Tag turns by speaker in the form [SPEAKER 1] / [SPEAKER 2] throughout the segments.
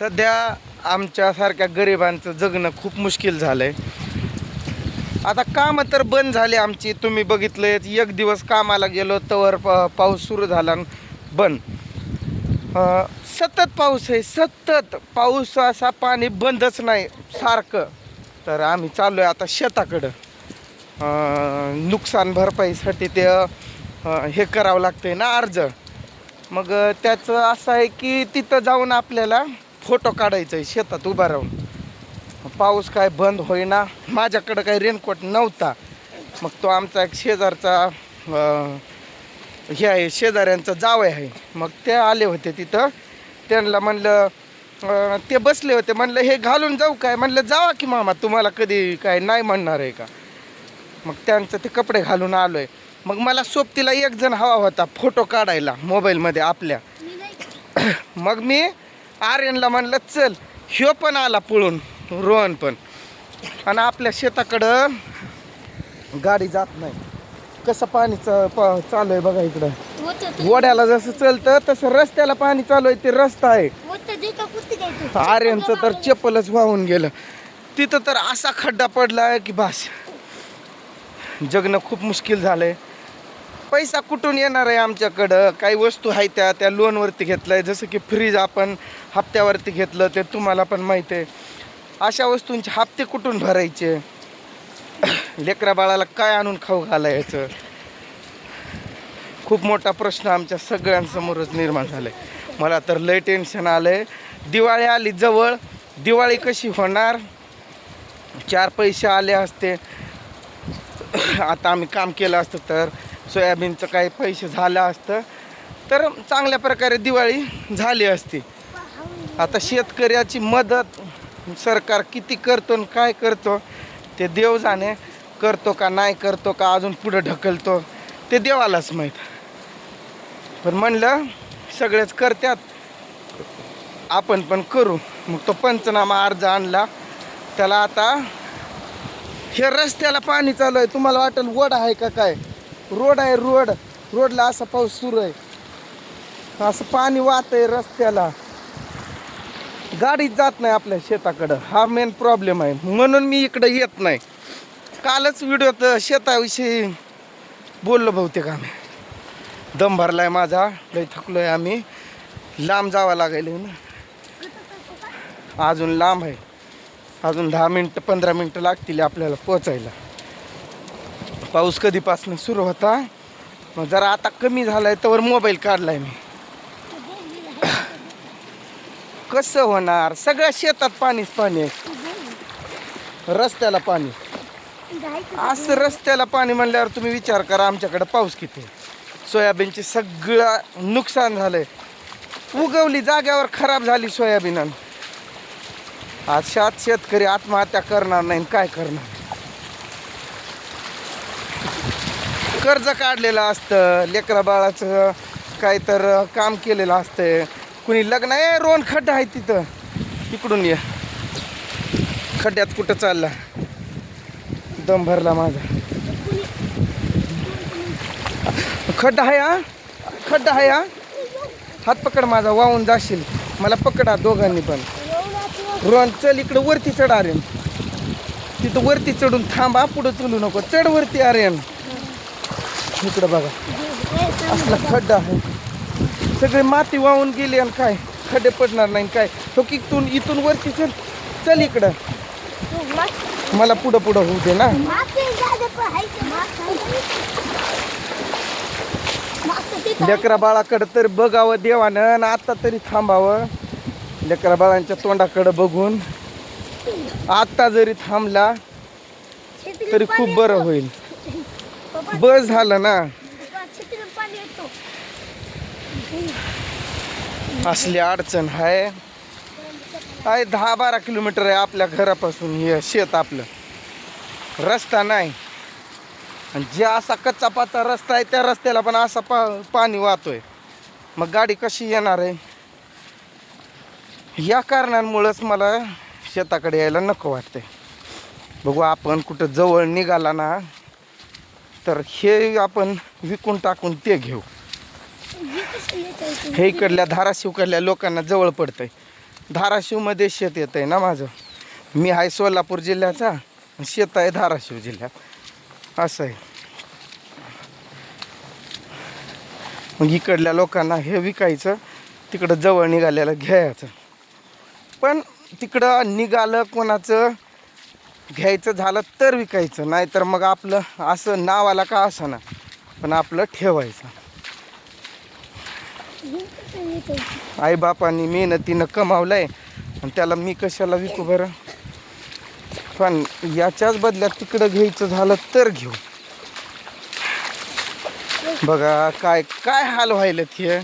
[SPEAKER 1] सध्या आमच्यासारख्या गरिबांचं जगणं खूप मुश्किल झालं आहे आता कामं तर बंद झाली आमची. तुम्ही बघितलं एक दिवस कामाला गेलो तवर पा पाऊस सुरू झाला बंद. सतत पाऊस आहे सतत. पाऊस असा पाणी बंदच नाही सारखं. तर आम्ही चाललो आहे आता शेताकडं. नुकसान भरपाईसाठी ते हे करावं लागतं आहे ना अर्ज. मग त्याचं असं आहे की तिथं जाऊन आपल्याला फोटो काढायचा आहे शेतात उभा राहून. पाऊस काय बंद होईना. माझ्याकडं काही रेनकोट नव्हता. मग तो आमचा एक शेजारचा हे आहे शेजाऱ्यांचा जावं आहे. मग ते आले होते तिथं. त्यांना म्हणलं ते बसले होते. म्हणलं हे घालून जाऊ काय? म्हणलं जावा की मामा तुम्हाला कधी काय नाही म्हणणार आहे का? मग त्यांचं ते कपडे घालून आलो आहे मग मला सोबतीला एक जण हवा होता फोटो काढायला मोबाईलमध्ये आपल्या. मग मी आर्यनला म्हणलं चल ह्यो पण आला पळून रोहन पण. आणि आपल्या शेताकडं गाडी जात नाही. कसं पाणी चालू आहे बघा इकडं. वड्याला जसं चलतं तसं रस्त्याला पाणी चालू आहे ते रस्ता आहे. आर्यनचं तर चप्पलच वाहून गेलं. तिथं तर असा खड्डा पडला आहे की बास. जगणं खूप मुश्किल झालंय. पैसा कुठून येणार आहे आमच्याकडं? काही वस्तू आहेत त्या त्या लोनवरती घेतलं आहे जसं की फ्रीज आपण हप्त्यावरती घेतलं ते तुम्हाला पण माहीत आहे. अशा वस्तूंचे हप्ते कुठून भरायचे? लेकरा बाळाला काय आणून खाऊ घालायचं? खूप मोठा प्रश्न आमच्या सगळ्यांसमोरच निर्माण झालाय. मला तर लय टेन्शन आलंय. दिवाळी आली जवळ. दिवाळी कशी होणार? चार पैसे आले असते. आता आम्ही काम केलं असतं तर सोयाबीनचं काही पैसे झालं असतं तर चांगल्या प्रकारे दिवाळी झाली असती. आता शेतकऱ्याची मदत सरकार किती करतो आणि काय करतो ते देव जाणे करतो का नाही करतो का अजून पुढं ढकलतो ते देवालाच माहीत. पण म्हणलं सगळेच करतात आपण पण करू. मग तो पंचनामा अर्ज आणला त्याला आता हे रस्त्याला पाणी चालू आहे. तुम्हाला वाटेल वड आहे का काय? रोड आहे रोड. रोडला असा पाऊस सुरू आहे. असं पाणी वाहत आहे रस्त्याला. गाडीच जात नाही आपल्या शेताकडं. हा मेन प्रॉब्लेम आहे. म्हणून मी इकडं येत नाही. कालच व्हिडिओत शेताविषयी बोललो बहुतेक आम्ही. दम भरलाय माझा. लय थकलोय आम्ही. लांब जावं लागेल ना. अजून लांब आहे. अजून दहा मिनटं पंधरा मिनटं लागतील आपल्याला पोचायला. पाऊस कधीपासून सुरू होता. मग जरा आता कमी झालाय तर मोबाईल काढलाय मी. कसं होणार? सगळ्या शेतात पाणीच पाणी आहे. रस्त्याला पाणी. असं रस्त्याला पाणी म्हणल्यावर तुम्ही विचार करा आमच्याकडे पाऊस किती आहे. सोयाबीनचे सगळं नुकसान झालंय. उगवली जाग्यावर खराब झाली सोयाबीन. आज शात शेतकरी आत्महत्या करणार नाही काय करणार? कर्ज काढलेलं असतं लेकरा बाळाचं काय तर काम केलेलं असतं. कुणी लग्न आहे रोन खड्डा आहे तिथं. इकडून ये. खड्ड्यात कुठं चालला? दम भरला माझा. खड्डा आहे हा? खड्डा आहे हा? हात पकड माझा वाहून जाशील. मला पकडा दोघांनी पण. रोहन चल इकडं वरती चढ आर्यन. तिथं वरती चढून थांबा पुढं चलू नको. चढ वरती आर्यन. इकडं बघा. असला खड्डा आहे. सगळी माती वाहून गेली आणि काय? खड्डे पडणार नाही काय? तो की इथून इथून वरती चल. चल इकडं. मला पुढं पुढं होऊ दे ना. लेकरा बाळाकडं तर बघावं देवानं आणि आता तरी थांबावं. लेकरा बाळांच्या तोंडाकडं बघून. आता जरी थांबला तरी खूप बरं होईल. बस झालं ना. असली अडचण आहे आहे दहा बारा किलोमीटर आहे आपल्या घरापासून हे शेत आपलं. रस्ता नाही. आणि जे असा कच्चा पाचा रस्ता आहे त्या रस्त्याला पण असा पा पाणी वाहतोय. मग गाडी कशी येणार आहे? या कारणांमुळंच मला शेताकडे यायला नको वाटते बघू आपण कुठं जवळ निघाला ना तर हे आपण विकून टाकून ते घेऊ. हे इकडल्या धाराशिवकडल्या लोकांना जवळ पडतंय. धाराशिवमध्ये शेत येत आहे ना माझं. मी आहे सोलापूर जिल्ह्याचा शेत आहे धाराशिव जिल्ह्यात. असं आहे. मग इकडल्या लोकांना हे विकायचं तिकडं जवळ निघाल्याला घ्यायचं. पण तिकडं निघालं कोणाचं? घ्यायचं झालं तर विकायचं नाहीतर मग आपलं असं नावाला का असं ना पण आपलं ठेवायचं. आईबापांनी मेहनतीनं कमावलंय आणि त्याला मी कशाला विकू बरं? पण याच्याच बदल्यात तिकडं घ्यायचं झालं तर घेऊ. बघा काय काय हाल व्हायला हे.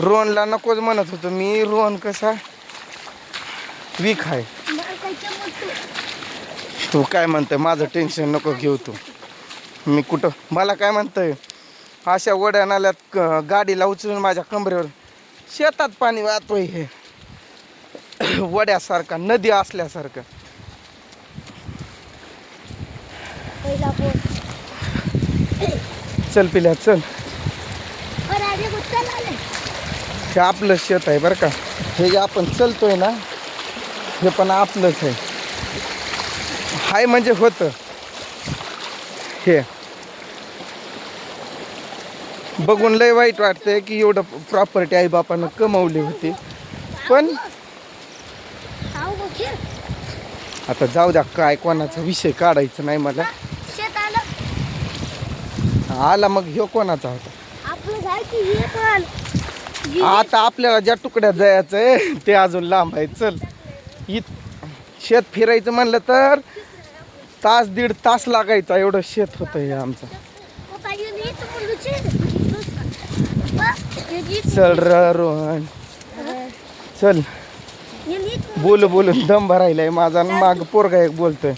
[SPEAKER 1] रोहनला नकोच म्हणत होतो मी रोहन कसा? वीक आहे. तू काय म्हणतोय? माझं टेन्शन नको घेऊ तू. मी कुठं? मला काय म्हणतोय? अशा वड्या नाल्यात गाडीला उचलून माझ्या कमरेवर शेतात पाणी वाहतोय हे. वड्यासारखा नदी असल्यासारखं. चल पिल्या चल. हे आपलं शेत आहे बरं का. हे जे आपण चलतोय ना हे पण आपलंच आहे. हाय म्हणजे होतं. हे. बघून लय वाईट वाटतंय की एवढं प्रॉपर्टी आई बापानं कमवली होती. पण आता जाऊ द्या काय कोणाचा विषय काढायचा नाही मला.
[SPEAKER 2] आला
[SPEAKER 1] मग ह्यो कोणाचा होता? आता आपल्याला ज्या तुकड्यात जायचं आहे ते अजून लांब आहे. चल. इत शेत फिरायचं म्हणलं तर तास दीड तास लागायचा एवढं शेत होतं हे आमचं.
[SPEAKER 2] चल.
[SPEAKER 1] र रोहन. चल. बोल बोल दम भरायलाय माझा माग पोरगा एक बोलतोय.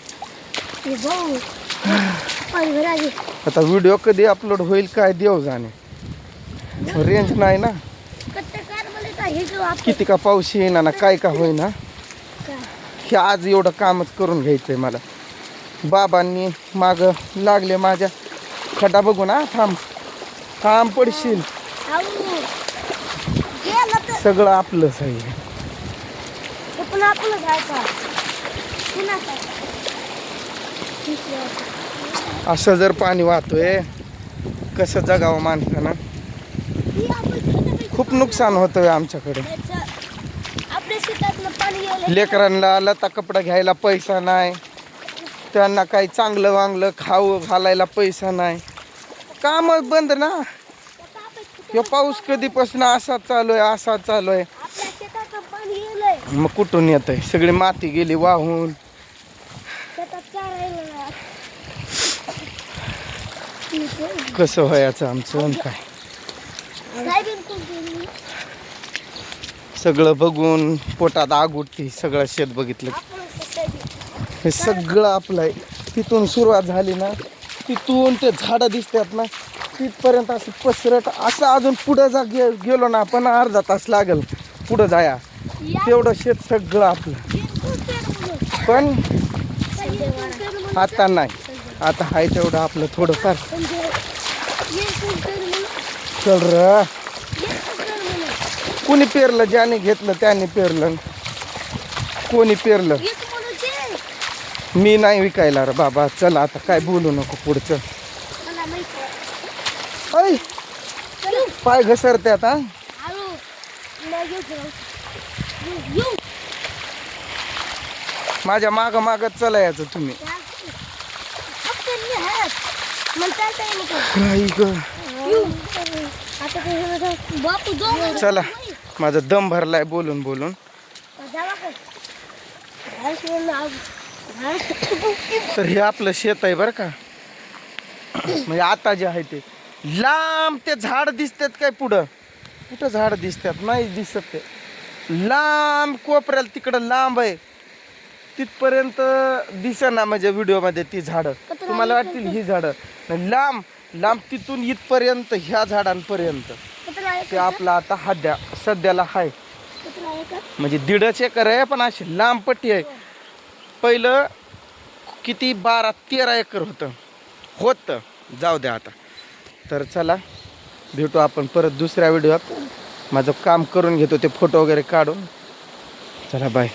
[SPEAKER 1] आता व्हिडिओ कधी अपलोड होईल काय देव जाणे. रेंज नाही ना. किती का पाऊस येईना ना काय का होईना. हे आज एवढं कामच करून घ्यायचंय मला. बाबांनी माग लागले माझ्या. खड्डा बघू ना थांब. थांब पडशील. सगळं आपलंच आहे. असं जर पाणी वाहतोय कसं जगावं माणसानं? खूप नुकसान होतंय आमच्याकडे
[SPEAKER 2] त्याचं आपल्या शेतातलं पाणी गेलं
[SPEAKER 1] लेकरांना लता कपडा घ्यायला पैसा नाही. त्यांना काही चांगलं वांगलं खाऊ घालायला पैसा नाही. काम बंद ना. हे पाऊस कधीपासून असा चालू आहे असा चालू आहे मग कुठून येत आहे सगळी माती गेली वाहून. कसं व्हायचं आमचं काय? सगळं बघून पोटात आग उठते सगळं शेत बघितलं. हे सगळं आपलं आहे तिथून सुरुवात झाली ना तिथून ते झाडं दिसतात ना तिथपर्यंत असं पसरट असं अजून पुढं जा गे गेलो ना आपण अर्धा तास लागेल. पुढं जाया. तेवढं शेत सगळं आपलं. पण आता नाही. आता हाय तेवढं आपलं थोडंफार. चल र. कोणी पेरलं ज्याने घेतलं त्याने पेरलं कोणी पेरलं. मी नाही विकायला रे बाबा चल आता काय बोलू नको पुढचं. ऐ
[SPEAKER 2] चलो.
[SPEAKER 1] पाय.
[SPEAKER 2] येऊ, येऊ.
[SPEAKER 1] माझ्या माग मागत चलायचं तुम्ही
[SPEAKER 2] फक्त मी आहे. मला चालता येईल का?
[SPEAKER 1] काही ग
[SPEAKER 2] येऊ. आता ते हे बघा. बापू दोघं.
[SPEAKER 1] चला माझा दम भरलाय बोलून बोलून. तर हे आपलं शेत आहे बरं का. म्हणजे आता जे आहे ते. लांब ते झाड दिसतात काय पुढं? कुठं झाड दिसतात? नाही दिसत ते. लांब कोपऱ्याला तिकडं लांब आहे. तिथपर्यंत दिसेना म्हणजे व्हिडिओमध्ये ती झाडं. तुम्हाला वाटतील ही झाडं. लांब लांब तिथून इथपर्यंत ह्या झाडांपर्यंत. ते? आपलं आता हाद्या सध्याला आहे? म्हणजे दीडच एकर आहे पण अशी लांब पट्टी आहे. पहिलं किती बारा तेरा एकर होतं. होतं. जाऊ द्या आता. तर चला भेटू आपण परत दुसऱ्या व्हिडिओत. माझं काम करून घेतो ते फोटो वगैरे काढून. चला बाय